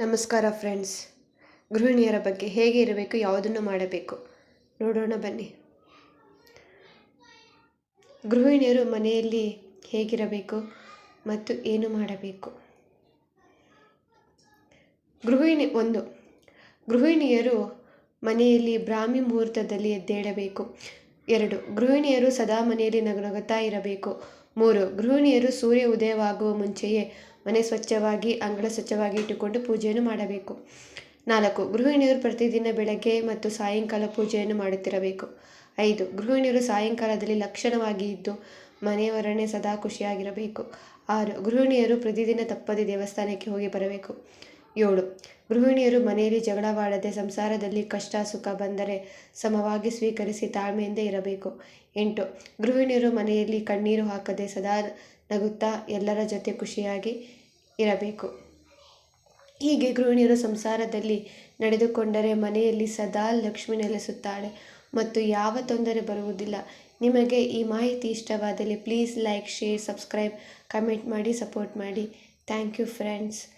ನಮಸ್ಕಾರ ಫ್ರೆಂಡ್ಸ್. ಗೃಹಿಣಿಯರ ಬಗ್ಗೆ ಹೇಗೆ ಇರಬೇಕು, ಯಾವುದನ್ನು ಮಾಡಬೇಕು? ನೋಡೋಣ ಬನ್ನಿ. ಗೃಹಿಣಿಯರು ಮನೆಯಲ್ಲಿ ಹೇಗಿರಬೇಕು ಮತ್ತು ಏನು ಮಾಡಬೇಕು? ಗೃಹಿಣಿ ಒಂದು. ಗೃಹಿಣಿಯರು ಮನೆಯಲ್ಲಿ ಬ್ರಾಹ್ಮಿ ಮುಹೂರ್ತದಲ್ಲಿ ಎದ್ದೇಳಬೇಕು. ಎರಡು, ಗೃಹಿಣಿಯರು ಸದಾ ಮನೆಯಲ್ಲಿ ನಗುನಗುತ್ತಾ ಇರಬೇಕು. ಮೂರು, ಗೃಹಿಣಿಯರು ಸೂರ್ಯ ಉದಯವಾಗುವ ಮುಂಚೆಯೇ ಮನೆ ಸ್ವಚ್ಛವಾಗಿ, ಅಂಗಳ ಸ್ವಚ್ಛವಾಗಿ ಇಟ್ಟುಕೊಂಡು ಪೂಜೆಯನ್ನು ಮಾಡಬೇಕು. ನಾಲ್ಕು, ಗೃಹಿಣಿಯರು ಪ್ರತಿದಿನ ಬೆಳಗ್ಗೆ ಮತ್ತು ಸಾಯಂಕಾಲ ಪೂಜೆಯನ್ನು ಮಾಡುತ್ತಿರಬೇಕು. ಐದು, ಗೃಹಿಣಿಯರು ಸಾಯಂಕಾಲದಲ್ಲಿ ಲಕ್ಷಣವಾಗಿ ಇದ್ದು ಮನೆಯವರನ್ನೇ ಸದಾ ಖುಷಿಯಾಗಿರಬೇಕು. ಆರು, ಗೃಹಿಣಿಯರು ಪ್ರತಿದಿನ ತಪ್ಪದೇ ದೇವಸ್ಥಾನಕ್ಕೆ ಹೋಗಿ ಬರಬೇಕು. ಏಳು. ಗೃಹಿಣಿಯರು ಮನೆಯಲ್ಲಿ ಜಗಳವಾಡದೆ ಸಂಸಾರದಲ್ಲಿ ಕಷ್ಟ, ಸುಖ ಬಂದರೆ ಸಮವಾಗಿ ಸ್ವೀಕರಿಸಿ ತಾಳ್ಮೆಯಿಂದ ಇರಬೇಕು. ಎಂಟು. ಗೃಹಿಣಿಯರು ಮನೆಯಲ್ಲಿ ಕಣ್ಣೀರು ಹಾಕದೆ ಸದಾ ನಗುತ್ತಾ ಎಲ್ಲರ ಜೊತೆ ಖುಷಿಯಾಗಿ ಇರಬೇಕು. ಹೀಗೆ ಗೃಹಿಣಿಯರು ಸಂಸಾರದಲ್ಲಿ ನಡೆದುಕೊಂಡರೆ ಮನೆಯಲ್ಲಿ ಸದಾ ಲಕ್ಷ್ಮಿ ನೆಲೆಸುತ್ತಾಳೆ ಮತ್ತು ಯಾವ ತೊಂದರೆ ಬರುವುದಿಲ್ಲ. ನಿಮಗೆ ಈ ಮಾಹಿತಿ ಇಷ್ಟವಾದಲ್ಲಿ please like, share, subscribe, comment ಮಾಡಿ, ಸಪೋರ್ಟ್ ಮಾಡಿ. Thank you friends.